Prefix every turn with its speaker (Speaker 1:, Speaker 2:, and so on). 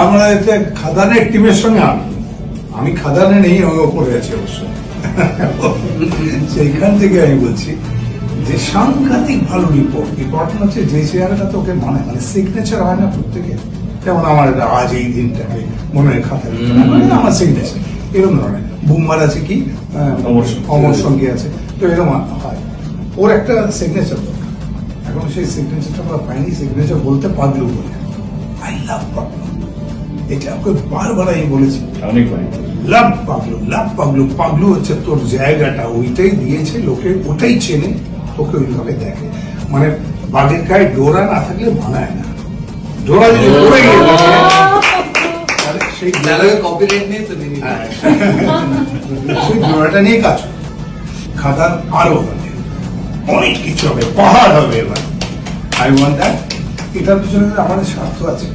Speaker 1: আমরা এতে খাদানের টিমের সঙ্গে আমি আমি খাদানে নেই আমি ওপরে আছি অবশ্য। সেইখান থেকে আমি বলছি যে সাংঘাতিক ভালো রিপোর্ট রিপোর্ট হচ্ছে যে চেয়ারটা তোকে মানে মানে সিগনেচার হয় না প্রত্যেকে যেমন আমার আজ এই দিনটাকে মনে হয় হবে, মানে আমার সিগনেচার এরকম ধরনের। বুম্বার আছে কি?
Speaker 2: অমর সঙ্গী।
Speaker 1: আছে। তো এরকম হয়। ওর একটা সিগনেচার দরকার। এখন সেই সিগনেচারটা আমরা পাইনি। সিগনেচার বলতে পাগলু বলে। আই লাভ পাগলু এটা ওকে বারবার আমি বলেছি।
Speaker 2: অনেকবারই
Speaker 1: লাভ পাগলু লাভ পাগলু পাগলু হচ্ছে তোর জায়গাটা ওইটাই দিয়েছে লোকে ওটাই চেনে তোকে ওইভাবে দেখে। মানে বাঘের গায়ে ডোরা না থাকলে মানায় না। ডোরা যদি পড়ে গিয়ে সেই
Speaker 3: ডায়লগে কপিরাইট নেই তো
Speaker 1: হ্যাঁ, সেই ডোরাটা নিয়ে কাজ। খাদান আরও হবে। অনেক কিছু হবে পাহাড় হবে এবার। আই ওয়ান্ট দ্যাট এটার পিছনে আমাদের স্বার্থ আছে।